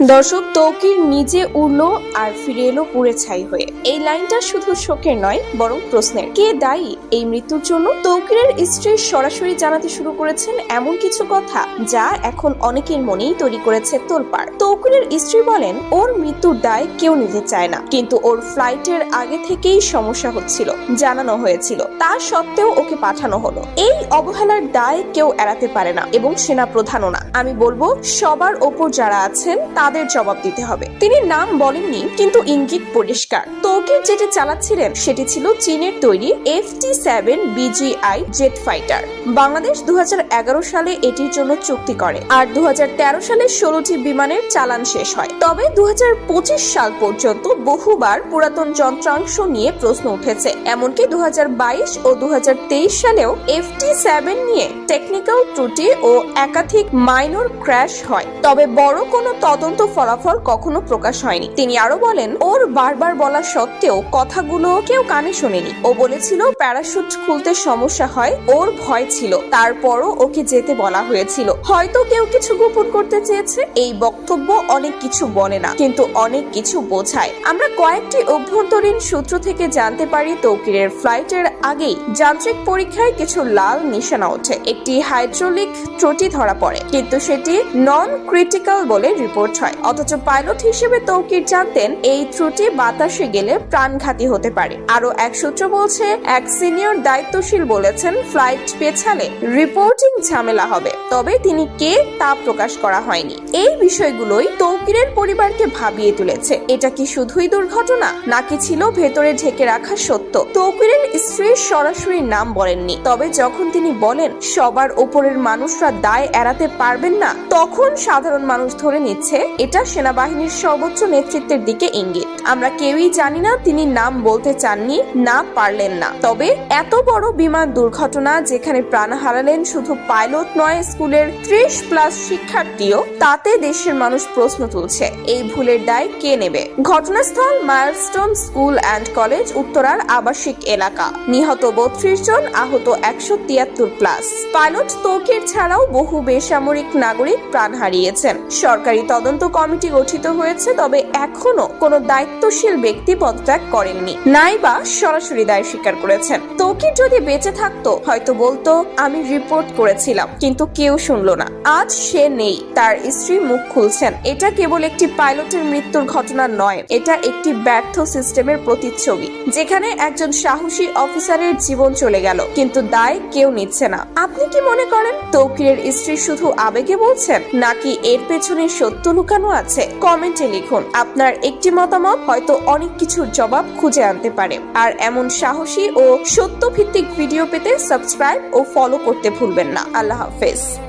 দর্শক তৌকির নিজে উড়ল আর ফিরে এলো পুড়ে ছাই হয়ে। এই লাইনটা শুধু শোকের নয়, বরং প্রশ্নের। কে দায়ী এই মৃত্যুর জন্য? তৌকিরের স্ত্রী সরাসরি জানাতে শুরু করেছেন এমন কিছু কথা যা এখন অনেকের মনেই তৈরি করেছে তোলপাড়। তৌকিরের স্ত্রী বলেন, ওর মৃত্যুর দায় কেউ নিতে চায় না। কিন্তু ওর ফ্লাইটের আগে থেকেই সমস্যা হচ্ছিল, জানানো হয়েছিল। তা সত্ত্বেও ওকে পাঠানো হলো। এই অবহেলার দায় কেউ এড়াতে পারে না এবং সেনা প্রধানও না। আমি বলব, সবার ওপর যারা আছেন তাদের জবাব দিতে হবে। তিনি নাম বলেননি, কিন্তু ইঙ্গিত পরিষ্কার। তৌকির যেটি চালাচ্ছিলেন, সেটি ছিল চীনের তৈরি F T seven BGI jet fighter. Bangladesh দুহাজার এগারো সালে এটির জন্য চুক্তি করে, আর দুহাজার তেরো সালে ষোলোটি বিমানের চালান শেষ হয়। তবে দুহাজার পঁচিশ সাল পর্যন্ত বহুবার পুরাতন যন্ত্রাংশ নিয়ে প্রশ্ন উঠেছে। এমনকি দু হাজার বাইশ ও দু হাজার তেইশ সালেও এফ টি সেভেন নিয়ে টেকনিক্যাল ত্রুটি ও একাধিক মাইনর ক্র্যাশ হয়। তবে বড় কোনো তদন্ত ফলাফল কখনো প্রকাশ হয়নি। তিনি আরও বলেন, ওর বারবার বলা সত্ত্বেও কথাগুলো কেউ কানে শোনেনি। ও বলেছিল, প্যারাশুট খুলতে সমস্যা হয়, ওর ভয় ছিল। তারপরও ওকে যেতে বলা হয়েছিল। হয়তো কেউ কিছু গোপন করতে চেয়েছে। এই বক্তব্য অনেক কিছু বলে না, কিন্তু অনেক কিছু বোঝায়। আমরা কয়েকটি অভ্যন্তরীণ সূত্র থেকে জানতে পারি, তৌকিরের ফ্লাইটের আগেই যান্ত্রিক পরীক্ষায় কিছু লাল নিশানা ওঠে। একটি হাইড্রোলিক ত্রুটি ধরা পড়ে, কিন্তু সেটি নন ক্রিটিক্যাল বলে রিপোর্ট হয়। অথচ পাইলট হিসেবে তৌকির জানতেন এই ত্রুটি বাতাসে গেলে প্রাণঘাতী হতে পারে। আরও এক সূত্র বলছে, এক সিনিয়র দায়িত্বশীল বলেছেন, ফ্লাইট পেছালে রিপোর্টিং ঝামেলা হবে। তবে তিনি কে তা প্রকাশ করা হয়নি। এই বিষয়গুলোই তৌকিরের পরিবারকে ভাবিয়ে তুলেছে। এটা কি শুধুই দুর্ঘটনা, নাকি ছিল ভেতরে ঢেকে রাখা সত্য? তৌকিরের স্ত্রীর সরাসরি নাম বলেননি। তবে যখন তিনি বলেন, সবার ওপরের মানুষরা দায় এড়াতে পারবেন না, তখন সাধারণ মানুষ ধরে নিচ্ছে এটা সেনাবাহিনীর সর্বোচ্চ নেতৃত্বের দিকে ইঙ্গিত। আমরা কেউই জানি না তিনি নাম বলতে চাননি, না পারলেন না। তবে এত বড় বিমান দুর্ঘটনা যেখানে প্রাণ হারালেন শুধু পাইলট নয়, স্কুলের ত্রিশ প্লাস শিক্ষার্থীও, তাতে দেশের মানুষ প্রশ্ন তুলছে, এই ভুলের দায় কে নেবে? ঘটনাস্থল মাইলস্টোন স্কুল অ্যান্ড কলেজ, উত্তরার আবাসিক এলাকা। নিহত বত্রিশ জন, আহত একশো তিয়াত্তর প্লাস। পাইলট তৌকির ছাড়াও বহু বেসামরিক নাগরিক প্রাণ হারিয়েছেন। সরকারি তদন্ত কমিটি গঠিত হয়েছে, তবে এখনও কোনো দায়িত্বশীল ব্যক্তি পদত্যাগ করেননি। নাইবা সরাসরি দায় স্বীকার করেছেন। তৌকির যদি বেঁচে থাকতো, হয়তো বলতো, আমি রিপোর্ট করেছিলাম। কিন্তু কেউ শুনলো না। আজ সে নেই। তার স্ত্রী মুখ খুলছেন। এটা কেবল একটি পাইলটের মৃত্যুর ঘটনা নয়। এটা একটি ব্যর্থ সিস্টেমের প্রতিচ্ছবি, যেখানে একজন সাহসী অফিসারের জীবন চলে গেল, কিন্তু দায় কেউ নিচ্ছে না। আপনি কি মনে করেন, তৌকিরের স্ত্রী শুধু আবেগে বলছেন, নাকি এর পেছনে সত্য লুকানো আছে? কমেন্টে লিখুন। আপনার একটি মতামত? হয়তো অনেক কিছুর জবাব খুঁজে আনতে পারে। আর এমন সাহসী ও সত্য ভিত্তিক ভিডিও পেতে সাবস্ক্রাইব ও ফলো করতে ভুলবেন না। আল্লাহ হাফেজ।